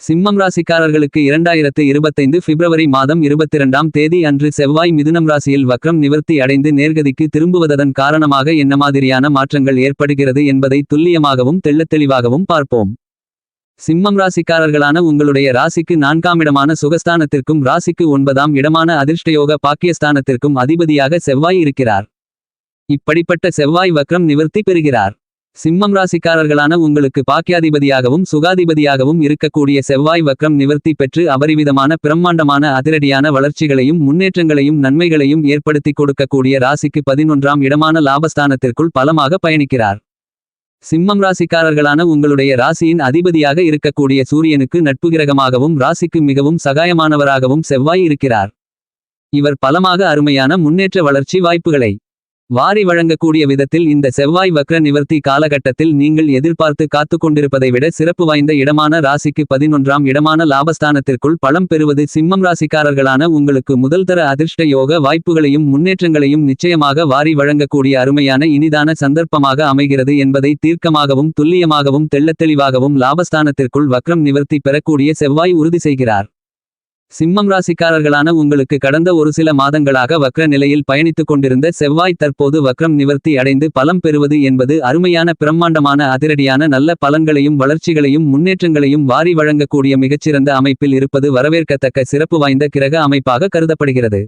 சிம்மம் ராசிக்காரர்களுக்கு இரண்டாயிரத்து இருபத்தைந்து பிப்ரவரி மாதம் இருபத்திரண்டாம் தேதி அன்று செவ்வாய் மிதுனம் ராசியில் வக்ரம் நிவர்த்தி அடைந்து நேர்கதிக்கு திரும்புவதன் காரணமாக என்ன மாதிரியான மாற்றங்கள் ஏற்படுகிறது என்பதை துல்லியமாகவும் தெள்ளத்தெளிவாகவும் பார்ப்போம். சிம்மம் ராசிக்காரர்களான உங்களுடைய ராசிக்கு நான்காம் இடமான சுகஸ்தானத்திற்கும் ராசிக்கு ஒன்பதாம் இடமான அதிர்ஷ்டயோக பாக்கியஸ்தானத்திற்கும் அதிபதியாக செவ்வாய் இருக்கிறார். இப்படிப்பட்ட செவ்வாய் வக்ரம் நிவர்த்தி பெறுகிறார். சிம்மம் ராசிக்காரர்களான உங்களுக்கு பாக்கியாதிபதியாகவும் சுகாதிபதியாகவும் இருக்கக்கூடிய செவ்வாய் வக்ரம் நிவர்த்தி பெற்று அபரிவிதமான பிரம்மாண்டமான அதிரடியான வளர்ச்சிகளையும் முன்னேற்றங்களையும் நன்மைகளையும் ஏற்படுத்தி கொடுக்கக்கூடிய ராசிக்கு பதினொன்றாம் இடமான லாபஸ்தானத்திற்குள் பலமாக பயணிக்கிறார். சிம்மம் ராசிக்காரர்களான உங்களுடைய ராசியின் அதிபதியாக இருக்கக்கூடிய சூரியனுக்கு நட்பு கிரகமாகவும் ராசிக்கு மிகவும் சகாயமானவராகவும் செவ்வாய் இருக்கிறார். இவர் பலமாக அருமையான முன்னேற்ற வளர்ச்சி வாய்ப்புகளை வாரி வழங்கக்கூடிய விதத்தில் இந்த செவ்வாய் வக்ர நிவர்த்தி காலகட்டத்தில் நீங்கள் எதிர்பார்த்து காத்து கொண்டிருப்பதை விட சிறப்பு வாய்ந்த இடமான ராசிக்கு பதினொன்றாம் இடமான லாபஸ்தானத்திற்குள் பலம் பெறுவது சிம்மம் ராசிக்காரர்களான உங்களுக்கு முதல்தர அதிர்ஷ்ட யோக வாய்ப்புகளையும் முன்னேற்றங்களையும் நிச்சயமாக வாரி வழங்கக்கூடிய அருமையான இனிதான சந்தர்ப்பமாக அமைகிறது என்பதை தீர்க்கமாகவும் துல்லியமாகவும் தெள்ளத்தெளிவாகவும் லாபஸ்தானத்திற்குள் வக்ரம் நிவர்த்தி பெறக்கூடிய செவ்வாய் உறுதி செய்கிறார். சிம்மம் ராசிக்காரர்களான உங்களுக்கு கடந்த ஒரு சில மாதங்களாக வக்ர நிலையில் பயணித்துக் கொண்டிருந்த செவ்வாய் தற்போது வக்ரம் நிவர்த்தி அடைந்து பலம் பெறுவது என்பது அருமையான பிரம்மாண்டமான அதிரடியான நல்ல பலன்களையும் வளர்ச்சிகளையும் முன்னேற்றங்களையும் வாரி வழங்கக்கூடிய மிகச்சிறந்த அமைப்பில் இருப்பது வரவேற்கத்தக்க சிறப்பு வாய்ந்த கிரக அமைப்பாக கருதப்படுகிறது.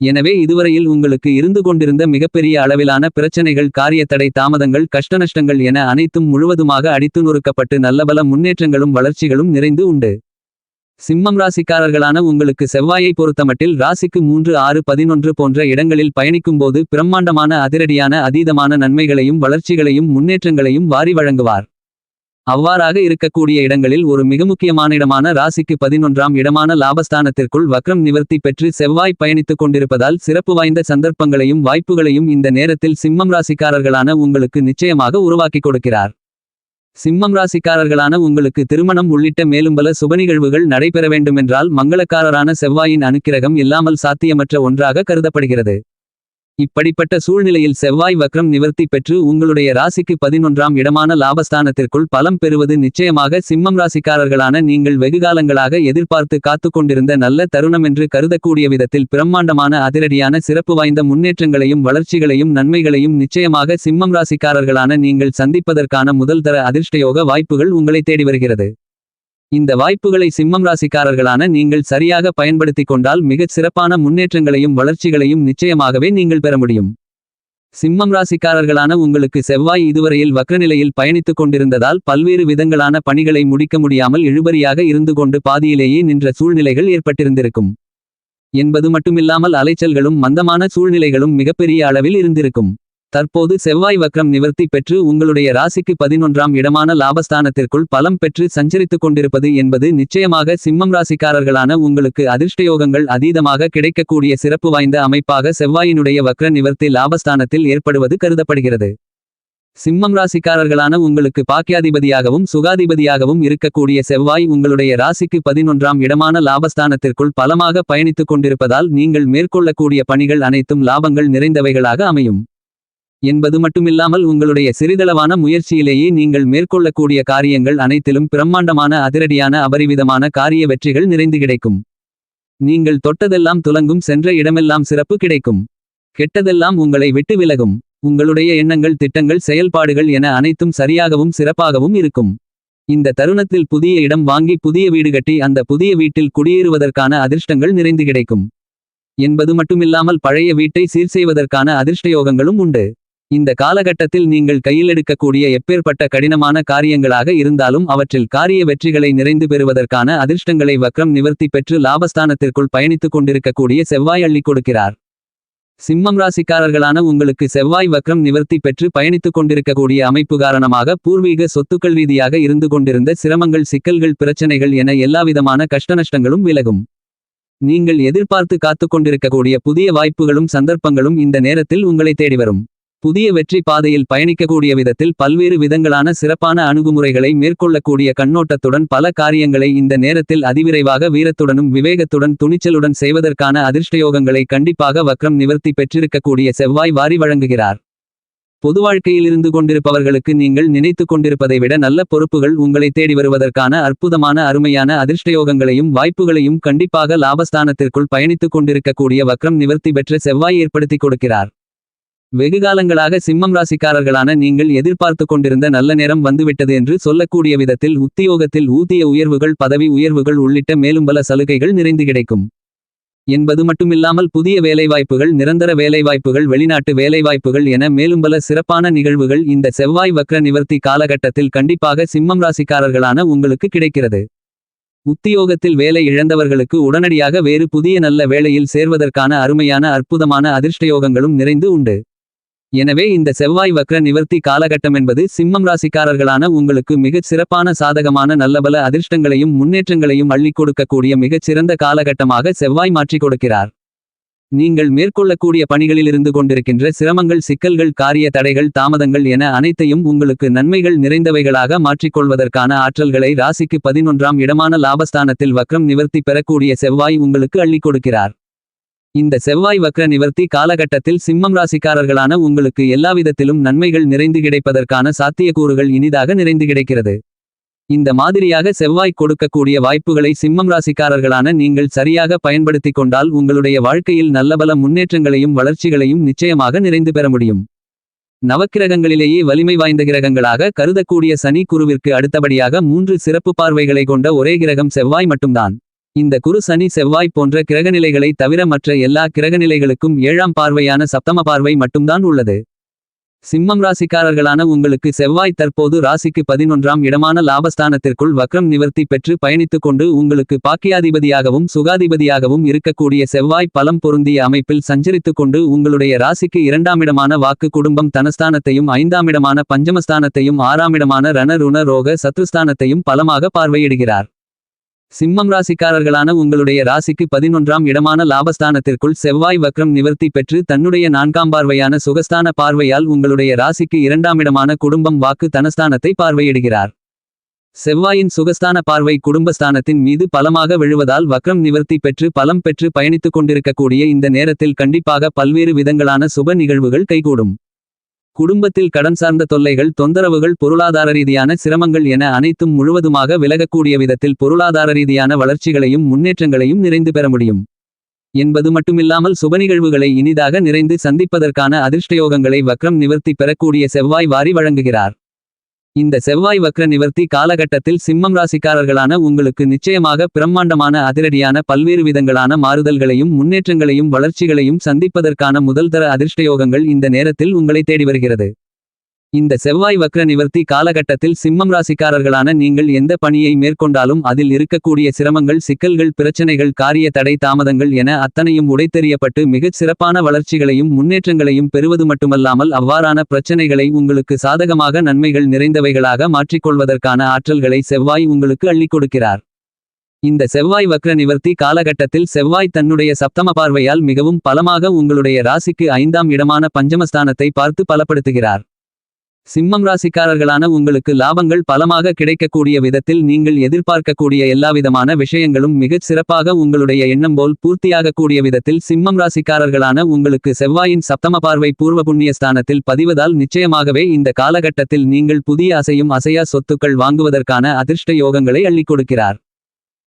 எனவே இதுவரையில் உங்களுக்கு இருந்து கொண்டிருந்த மிகப்பெரிய அளவிலான பிரச்சனைகள் காரியத்தடை தாமதங்கள் கஷ்டநஷ்டங்கள் என அனைத்தும் முழுவதுமாக அடித்து நொறுக்கப்பட்டு நல்லபல முன்னேற்றங்களும் வளர்ச்சிகளும் நிறைந்து உண்டு. சிம்மம் ராசிக்காரர்களான உங்களுக்கு செவ்வாயை பொறுத்தமட்டில் ராசிக்கு மூன்று ஆறு பதினொன்று போன்ற இடங்களில் பயணிக்கும்போது பிரம்மாண்டமான அதிரடியான அதீதமான நன்மைகளையும் வளர்ச்சிகளையும் முன்னேற்றங்களையும் வாரி வழங்குவார். அவ்வாறாக இருக்கக்கூடிய இடங்களில் ஒரு மிக முக்கியமான இடமான ராசிக்கு பதினொன்றாம் இடமான லாபஸ்தானத்திற்குள் வக்ரம் நிவர்த்தி பெற்று செவ்வாய் பயணித்துக் கொண்டிருப்பதால் சிறப்பு வாய்ந்த சந்தர்ப்பங்களையும் வாய்ப்புகளையும் இந்த நேரத்தில் சிம்மம் ராசிக்காரர்களான உங்களுக்கு நிச்சயமாக உருவாக்கிக் கொடுக்கிறார். சிம்மம் ராசிக்காரர்களான உங்களுக்கு திருமணம் உள்ளிட்ட மேலும் பல சுபநிகழ்வுகள் நடைபெற வேண்டுமென்றால் மங்களக்காரரான செவ்வாயின் அனுக்கிரகம் இல்லாமல் சாத்தியமற்ற ஒன்றாக கருதப்படுகிறது. இப்படிப்பட்ட சூழ்நிலையில் செவ்வாய் வக்ரம் நிவர்த்தி பெற்று உங்களுடைய ராசிக்கு பதினொன்றாம் இடமான லாபஸ்தானத்திற்குள் பலம் பெறுவது நிச்சயமாக சிம்மம் ராசிக்காரர்களான நீங்கள் வெகுகாலங்களாக எதிர்பார்த்து காத்து கொண்டிருந்த நல்ல தருணமென்று கருதக்கூடிய விதத்தில் பிரம்மாண்டமான அதிரடியான சிறப்பு வாய்ந்த முன்னேற்றங்களையும் வளர்ச்சிகளையும் நன்மைகளையும் நிச்சயமாக சிம்மம் ராசிக்காரர்களான நீங்கள் சந்திப்பதற்கான முதல் தர அதிர்ஷ்டயோக வாய்ப்புகள் உங்களை தேடி வருகிறது. இந்த வாய்ப்புகளை சிம்மம் ராசிக்காரர்களான நீங்கள் சரியாக பயன்படுத்திக் கொண்டால் மிகச் சிறப்பான முன்னேற்றங்களையும் வளர்ச்சிகளையும் நிச்சயமாகவே நீங்கள் பெற முடியும். சிம்மம் ராசிக்காரர்களான உங்களுக்கு செவ்வாய் இதுவரையில் வக்ரநிலையில் பயணித்துக் கொண்டிருந்ததால் பல்வேறு விதங்களான பணிகளை முடிக்க முடியாமல் இழுபறியாக இருந்து கொண்டு பாதியிலேயே நின்ற சூழ்நிலைகள் ஏற்பட்டிருந்திருக்கும். என்பது மட்டுமில்லாமல் அலைச்சல்களும் மந்தமான சூழ்நிலைகளும் மிகப்பெரிய அளவில் இருந்திருக்கும். தற்போது செவ்வாய் வக்ரம் நிவர்த்தி பெற்று உங்களுடைய ராசிக்கு பதினொன்றாம் இடமான லாபஸ்தானத்திற்குள் பலம் பெற்று சஞ்சரித்துக் கொண்டிருப்பது என்பது நிச்சயமாக சிம்மம் ராசிக்காரர்களான உங்களுக்கு அதிர்ஷ்டயோகங்கள் அதீதமாக கிடைக்கக்கூடிய சிறப்பு வாய்ந்த அமைப்பாக செவ்வாயினுடைய வக்ர நிவர்த்தி லாபஸ்தானத்தில் ஏற்படுவது கருதப்படுகிறது. சிம்மம் ராசிக்காரர்களான உங்களுக்கு பாக்கியாதிபதியாகவும் சுகாதிபதியாகவும் இருக்கக்கூடிய செவ்வாய் உங்களுடைய ராசிக்கு பதினொன்றாம் இடமான லாபஸ்தானத்திற்குள் பலமாக பயணித்துக் கொண்டிருப்பதால் நீங்கள் மேற்கொள்ளக்கூடிய பணிகள் அனைத்தும் லாபங்கள் நிறைந்தவைகளாக அமையும். என்பது மட்டுமில்லாமல் உங்களுடைய சிறிதளவான முயற்சியிலேயே நீங்கள் மேற்கொள்ளக்கூடிய காரியங்கள் அனைத்திலும் பிரம்மாண்டமான அதிரடியான அபரிவிதமான காரிய வெற்றிகள் நிறைந்து கிடைக்கும். நீங்கள் தொட்டதெல்லாம் துலங்கும் சென்ற இடமெல்லாம் சிறப்பு கிடைக்கும். கெட்டதெல்லாம் உங்களை விட்டு விலகும். உங்களுடைய எண்ணங்கள் திட்டங்கள் செயல்பாடுகள் என அனைத்தும் சரியாகவும் சிறப்பாகவும் இருக்கும். இந்த தருணத்தில் புதிய இடம் வாங்கி புதிய வீடு கட்டி அந்த புதிய வீட்டில் குடியேறுவதற்கான அதிர்ஷ்டங்கள் நிறைந்து கிடைக்கும். என்பது மட்டுமில்லாமல் பழைய வீட்டை சீர் செய்வதற்கான அதிர்ஷ்டயோகங்களும் உண்டு. இந்த காலகட்டத்தில் நீங்கள் கையில் எடுக்கக்கூடிய எப்பேற்பட்ட கடினமான காரியங்களாக இருந்தாலும் அவற்றில் காரிய வெற்றிகளை நிறைந்து பெறுவதற்கான அதிர்ஷ்டங்களை வக்ரம் நிவர்த்தி பெற்று லாபஸ்தானத்திற்குள் பயணித்துக் கொண்டிருக்கக்கூடிய செவ்வாய் அள்ளிக் கொடுக்கிறார். சிம்மம் ராசிக்காரர்களான உங்களுக்கு செவ்வாய் வக்ரம் நிவர்த்தி பெற்று பயணித்துக் கொண்டிருக்கக்கூடிய அமைப்பு காரணமாக பூர்வீக சொத்துக்கள் ரீதியாக இருந்து கொண்டிருந்த சிரமங்கள் சிக்கல்கள் பிரச்சனைகள் என எல்லாவிதமான கஷ்டநஷ்டங்களும் விலகும். நீங்கள் எதிர்பார்த்து காத்துக் கொண்டிருக்கக்கூடிய புதிய வாய்ப்புகளும் சந்தர்ப்பங்களும் இந்த நேரத்தில் உங்களை தேடி வரும். புதிய வெற்றி பாதையில் பயணிக்கக்கூடிய விதத்தில் பல்வேறு விதங்களான சிறப்பான அணுகுமுறைகளை மேற்கொள்ளக்கூடிய கண்ணோட்டத்துடன் பல காரியங்களை இந்த நேரத்தில் அதிவிரைவாக வீரத்துடனும் விவேகத்துடன் துணிச்சலுடன் செய்வதற்கான அதிர்ஷ்டயோகங்களை கண்டிப்பாக வக்ரம் நிவர்த்தி பெற்றிருக்கக்கூடிய செவ்வாய் வாரி வழங்குகிறார். பொது வாழ்க்கையில் இருந்து கொண்டிருப்பவர்களுக்கு நீங்கள் நினைத்துக் கொண்டிருப்பதை விட நல்ல பொறுப்புகள் உங்களை தேடி வருவதற்கான அற்புதமான அருமையான அதிர்ஷ்டயோகங்களையும் வாய்ப்புகளையும் கண்டிப்பாக லாபஸ்தானத்திற்குள் பயணித்துக் கொண்டிருக்கக்கூடிய வக்ரம் நிவர்த்தி பெற்ற செவ்வாய் ஏற்படுத்திக் கொடுக்கிறார். வெகுகாலங்களாக சிம்மம் ராசிக்காரர்களான நீங்கள் எதிர்பார்த்து கொண்டிருந்த நல்ல நேரம் வந்துவிட்டது என்று சொல்லக்கூடிய விதத்தில் உத்தியோகத்தில் ஊதிய உயர்வுகள் பதவி உயர்வுகள் உள்ளிட்ட மேலும் பல சலுகைகள் நிறைந்து கிடைக்கும். என்பது மட்டுமில்லாமல் புதிய வேலைவாய்ப்புகள் நிரந்தர வேலைவாய்ப்புகள் வெளிநாட்டு வேலைவாய்ப்புகள் என மேலும் பல சிறப்பான நிகழ்வுகள் இந்த செவ்வாய் வக்ர நிவர்த்தி காலகட்டத்தில் கண்டிப்பாக சிம்மம் ராசிக்காரர்களான உங்களுக்கு கிடைக்கிறது. உத்தியோகத்தில் வேலை இழந்தவர்களுக்கு உடனடியாக வேறு புதிய நல்ல வேலையில் சேர்வதற்கான அருமையான அற்புதமான அதிர்ஷ்டயோகங்களும் நிறைந்து உண்டு. எனவே இந்த செவ்வாய் வக்ர நிவர்த்தி காலகட்டம் என்பது சிம்மம் ராசிக்காரர்களான உங்களுக்கு மிகச் சிறப்பான சாதகமான நல்லபல அதிர்ஷ்டங்களையும் முன்னேற்றங்களையும் அள்ளிக் கொடுக்கக்கூடிய மிகச் சிறந்த காலகட்டமாக செவ்வாய் மாற்றிக் கொடுக்கிறார். நீங்கள் மேற்கொள்ளக்கூடிய பணிகளில் இருந்து கொண்டிருக்கின்ற சிரமங்கள் சிக்கல்கள் காரிய தடைகள் தாமதங்கள் என அனைத்தையும் உங்களுக்கு நன்மைகள் நிறைந்தவைகளாக மாற்றிக்கொள்வதற்கான ஆற்றல்களை ராசிக்கு பதினொன்றாம் இடமான லாபஸ்தானத்தில் வக்ரம் நிவர்த்தி பெறக்கூடிய செவ்வாய் உங்களுக்கு அள்ளிக் கொடுக்கிறார். இந்த செவ்வாய் வக்ர நிவர்த்தி காலகட்டத்தில் சிம்மம் ராசிக்காரர்களான உங்களுக்கு எல்லாவிதத்திலும் நன்மைகள் நிறைந்து கிடைப்பதற்கான சாத்தியக்கூறுகள் இனிதாக நிறைந்து கிடைக்கிறது. இந்த மாதிரியாக செவ்வாய் கொடுக்கக்கூடிய வாய்ப்புகளை சிம்மம் ராசிக்காரர்களான நீங்கள் சரியாக பயன்படுத்திக் கொண்டால் உங்களுடைய வாழ்க்கையில் நல்லபல முன்னேற்றங்களையும் வளர்ச்சிகளையும் நிச்சயமாக நிறைந்து பெற முடியும். நவக்கிரகங்களிலேயே வலிமை வாய்ந்த கிரகங்களாக கருதக்கூடிய சனி குருவிற்கு அடுத்தபடியாக மூன்று சிறப்பு பார்வைகளை கொண்ட ஒரே கிரகம் செவ்வாய் மட்டும்தான். இந்த குரு சனி செவ்வாய் போன்ற கிரகநிலைகளை தவிர மற்ற எல்லா கிரகநிலைகளுக்கும் ஏழாம் பார்வையான சப்தம பார்வை மட்டும்தான் உள்ளது. சிம்மம் ராசிக்காரர்களான உங்களுக்கு செவ்வாய் தற்போது ராசிக்கு பதினொன்றாம் இடமான லாபஸ்தானத்திற்குள் வக்ரம் நிவர்த்தி பெற்று பயணித்துக் கொண்டு உங்களுக்கு பாக்கியாதிபதியாகவும் சுகாதிபதியாகவும் இருக்கக்கூடிய செவ்வாய் பலம் பொருந்திய அமைப்பில் சஞ்சரித்துக் கொண்டு உங்களுடைய ராசிக்கு இரண்டாம் இடமான வாக்கு குடும்பம் தனஸ்தானத்தையும் ஐந்தாம் இடமான பஞ்சமஸ்தானத்தையும் ஆறாம் இடமான ரண ருண ரோக சத்ருஸ்தானத்தையும் பலமாக பார்வையிடுகிறார். சிம்மம் ராசிக்காரர்களான உங்களுடைய ராசிக்கு பதினொன்றாம் இடமான லாபஸ்தானத்திற்குள் செவ்வாய் வக்ரம் நிவர்த்தி பெற்று தன்னுடைய நான்காம் பார்வையான சுகஸ்தான பார்வையால் உங்களுடைய ராசிக்கு இரண்டாம் இடமான குடும்பம் வாக்கு தனஸ்தானத்தை பார்வையிடுகிறார். செவ்வாயின் சுகஸ்தான பார்வை குடும்பஸ்தானத்தின் மீது பலமாக விழுவதால் வக்ரம் நிவர்த்தி பெற்று பலம் பெற்று பயணித்துக் கொண்டிருக்கக்கூடிய இந்த நேரத்தில் கண்டிப்பாக பல்வேறு விதங்களான சுப நிகழ்வுகள் கைகூடும். குடும்பத்தில் கடன் சார்ந்த தொல்லைகள் தொந்தரவுகள் பொருளாதார ரீதியான சிரமங்கள் என அனைத்தும் முழுவதுமாக விலகக்கூடிய விதத்தில் பொருளாதார ரீதியான வளர்ச்சிகளையும் முன்னேற்றங்களையும் நிறைந்து பெற முடியும். என்பது மட்டுமில்லாமல் சுபநிகழ்வுகளை இனிதாக நிறைந்து சந்திப்பதற்கான அதிர்ஷ்டயோகங்களை வக்ரம் நிவர்த்தி பெறக்கூடிய செவ்வாய் வாரி வழங்குகிறார். இந்த செவ்வாய் வக்ர நிவர்த்தி காலகட்டத்தில் சிம்மம் ராசிக்காரர்களான உங்களுக்கு நிச்சயமாக பிரம்மாண்டமான அதிரடியான பல்வேறு விதங்களான மாறுதல்களையும் முன்னேற்றங்களையும் வளர்ச்சிகளையும் சந்திப்பதற்கான முதல்தர அதிர்ஷ்டயோகங்கள் இந்த நேரத்தில் உங்களை தேடி வருகிறது. இந்த செவ்வாய் வக்ர நிவர்த்தி காலகட்டத்தில் சிம்மம் ராசிக்காரர்களான நீங்கள் எந்த பணியை மேற்கொண்டாலும் அதில் இருக்கக்கூடிய சிரமங்கள் சிக்கல்கள் பிரச்சனைகள் காரிய தடை தாமதங்கள் என அத்தனையும் உடைத்தெறியப்பட்டு மிகச் சிறப்பான வளர்ச்சிகளையும் முன்னேற்றங்களையும் பெறுவது மட்டுமல்லாமல் அவ்வாறான பிரச்சனைகளை உங்களுக்கு சாதகமாக நன்மைகள் நிறைந்தவைகளாக மாற்றிக்கொள்வதற்கான ஆற்றல்களை செவ்வாய் உங்களுக்கு அள்ளிக் கொடுக்கிறார். இந்த செவ்வாய் வக்ர நிவர்த்தி காலகட்டத்தில் செவ்வாய் தன்னுடைய சப்தம பார்வையால் மிகவும் பலமாக உங்களுடைய ராசிக்கு ஐந்தாம் இடமான பஞ்சமஸ்தானத்தை பார்த்து பலப்படுத்துகிறார். சிம்மம் ராசிக்காரர்களான உங்களுக்கு லாபங்கள் பலமாக கிடைக்கக்கூடிய விதத்தில் நீங்கள் எதிர்பார்க்கக்கூடிய எல்லாவிதமான விஷயங்களும் மிகச் சிறப்பாக உங்களுடைய எண்ணம் போல் பூர்த்தியாகக்கூடிய விதத்தில் சிம்மம் ராசிக்காரர்களான உங்களுக்கு செவ்வாயின் சப்தம பார்வை பூர்வ புண்ணிய ஸ்தானத்தில் பதிவதால் நிச்சயமாகவே இந்த காலகட்டத்தில் நீங்கள் புதிய அசையும் அசையா சொத்துக்கள் வாங்குவதற்கான அதிர்ஷ்ட யோகங்களை அள்ளிக் கொடுக்கிறார்.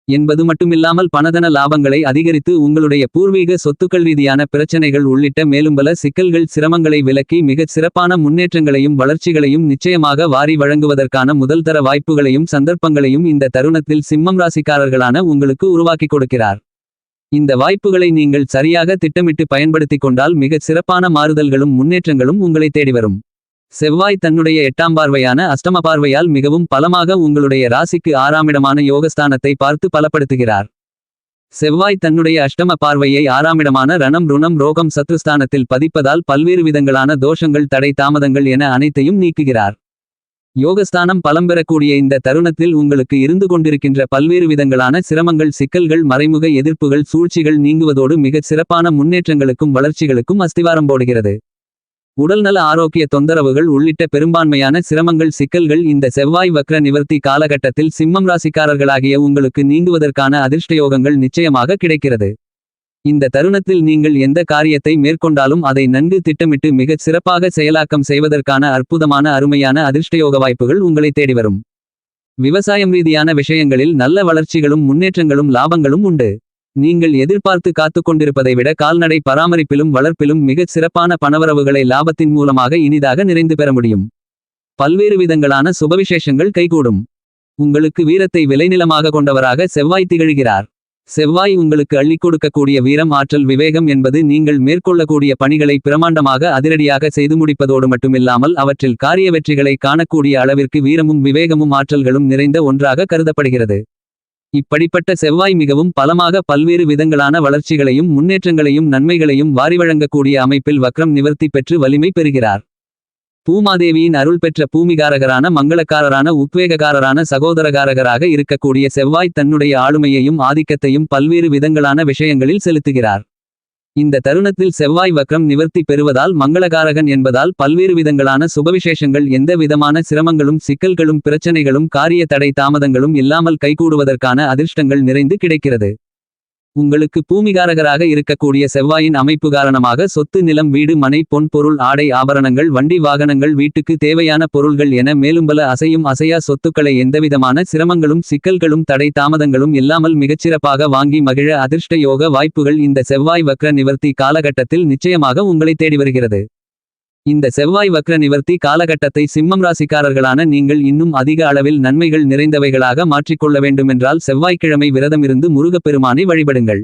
என்பது மட்டுமில்லாமல் பணதன லாபங்களை அதிகரித்து உங்களுடைய பூர்வீக சொத்துக்கள் ரீதியான பிரச்சனைகள் உள்ளிட்ட மேலும் பல சிக்கல்கள் சிரமங்களை விலக்கி மிகச் சிறப்பான முன்னேற்றங்களையும் வளர்ச்சிகளையும் நிச்சயமாக வாரி வழங்குவதற்கான முதல்தர வாய்ப்புகளையும் சந்தர்ப்பங்களையும் இந்த தருணத்தில் சிம்மம் ராசிக்காரர்களான உங்களுக்கு உருவாக்கிக் கொடுக்கிறார். இந்த வாய்ப்புகளை நீங்கள் சரியாக திட்டமிட்டு பயன்படுத்திக் கொண்டால் மிகச் சிறப்பான மாறுதல்களும் முன்னேற்றங்களும் உங்களை தேடி வரும். செவ்வாய் தன்னுடைய எட்டாம் பார்வையான அஷ்டம பார்வையால் மிகவும் பலமாக உங்களுடைய ராசிக்கு ஆறாமிடமான யோகஸ்தானத்தை பார்த்து பலப்படுத்துகிறார். செவ்வாய் தன்னுடைய அஷ்டம பார்வையை ஆறாமிடமான ரணம் ருணம் ரோகம் சத்ருஸ்தானத்தில் பதிப்பதால் பல்வேறு விதங்களான தோஷங்கள் தடை தாமதங்கள் என அனைத்தையும் நீக்குகிறார். யோகஸ்தானம் பலம் பெறக்கூடிய இந்த தருணத்தில் உங்களுக்கு இருந்து கொண்டிருக்கின்ற பல்வேறு விதங்களான சிரமங்கள் சிக்கல்கள் மறைமுக எதிர்ப்புகள் சூழ்ச்சிகள் நீங்குவதோடு மிகச் சிறப்பான முன்னேற்றங்களுக்கும் வளர்ச்சிகளுக்கும் அஸ்திவாரம் போடுகிறது. உடல்நல ஆரோக்கிய தொந்தரவுகள் உள்ளிட்ட பெரும்பான்மையான சிரமங்கள் சிக்கல்கள் இந்த செவ்வாய் வக்ர நிவர்த்தி காலகட்டத்தில் சிம்மம் ராசிக்காரர்களாகிய உங்களுக்கு நீங்குவதற்கான அதிர்ஷ்டயோகங்கள் நிச்சயமாக கிடைக்கிறது. இந்த தருணத்தில் நீங்கள் எந்த காரியத்தை மேற்கொண்டாலும் அதை நன்கு திட்டமிட்டு மிகச் சிறப்பாக செயலாக்கம் செய்வதற்கான அற்புதமான அருமையான அதிர்ஷ்டயோக வாய்ப்புகள் உங்களை தேடி வரும். விவசாயம் ரீதியான விஷயங்களில் நல்ல வளர்ச்சிகளும் முன்னேற்றங்களும் லாபங்களும் உண்டு. நீங்கள் எதிர்பார்த்து காத்துக் கொண்டிருப்பதை விட கால்நடை பராமரிப்பிலும் வளர்ப்பிலும் மிகச் சிறப்பான பணவரவுகளை லாபத்தின் மூலமாக இனிதாக நிறைந்து பெற முடியும். பல்வேறு விதங்களான சுபவிசேஷங்கள் கைகூடும். உங்களுக்கு வீரத்தை விளைநிலமாக கொண்டவராக செவ்வாய் திகழ்கிறார். செவ்வாய் உங்களுக்கு அள்ளிக் கொடுக்கக்கூடிய வீரம் ஆற்றல் விவேகம் என்பது நீங்கள் மேற்கொள்ளக்கூடிய பணிகளை பிரமாண்டமாக அதிரடியாக செய்து முடிப்பதோடு மட்டுமில்லாமல் அவற்றில் காரிய வெற்றிகளை காணக்கூடிய அளவிற்கு வீரமும் விவேகமும் ஆற்றல்களும் நிறைந்த ஒன்றாக கருதப்படுகிறது. இப்படிப்பட்ட செவ்வாய் மிகவும் பலமாக பல்வேறு விதங்களான வளர்ச்சிகளையும் முன்னேற்றங்களையும் நன்மைகளையும் வாரி வழங்கக்கூடிய அமைப்பில் வக்ரம் நிவர்த்தி பெற்று வலிமை பெறுகிறார். பூமாதேவியின் அருள் பெற்ற பூமிகாரகரான மங்களக்காரரான உத்வேககாரரான சகோதரகாரகராக இருக்கக்கூடிய செவ்வாய் தன்னுடைய ஆளுமையையும் ஆதிக்கத்தையும் பல்வேறு விதங்களான விஷயங்களில் செலுத்துகிறார். இந்த தருணத்தில் செவ்வாய் வக்ரம் நிவர்த்தி பெறுவதால் மங்களகாரகன் என்பதால் பல்வேறு விதங்களான சுபவிசேஷங்கள் எந்த விதமான சிரமங்களும் சிக்கல்களும் பிரச்சனைகளும் காரிய தடை தாமதங்களும் இல்லாமல் கைகூடுவதற்கான அதிர்ஷ்டங்கள் நிறைந்து கிடைக்கிறது. உங்களுக்கு பூமிகாரகராக இருக்கக்கூடிய செவ்வாயின் அமைப்பு காரணமாக சொத்து நிலம் வீடு மனை பொன் பொருள் ஆடை ஆபரணங்கள் வண்டி வாகனங்கள் வீட்டுக்கு தேவையான பொருள்கள் என மேலும் பல அசையும் அசையா சொத்துக்களை எந்தவிதமான சிரமங்களும் சிக்கல்களும் தடை தாமதங்களும் இல்லாமல் மிகச்சிறப்பாக வாங்கி மகிழ அதிர்ஷ்ட யோக வாய்ப்புகள் இந்த செவ்வாய் வக்ர நிவர்த்தி காலகட்டத்தில் நிச்சயமாக உங்களை தேடி வருகிறது. இந்த செவ்வாய் வக்ர நிவர்த்தி காலகட்டத்தை சிம்மம் ராசிக்காரர்களான நீங்கள் இன்னும் அதிக அளவில் நன்மைகள் நிறைந்தவைகளாக மாற்றிக்கொள்ள வேண்டுமென்றால் செவ்வாய்க்கிழமை விரதமிருந்து முருகப்பெருமானை வழிபடுங்கள்.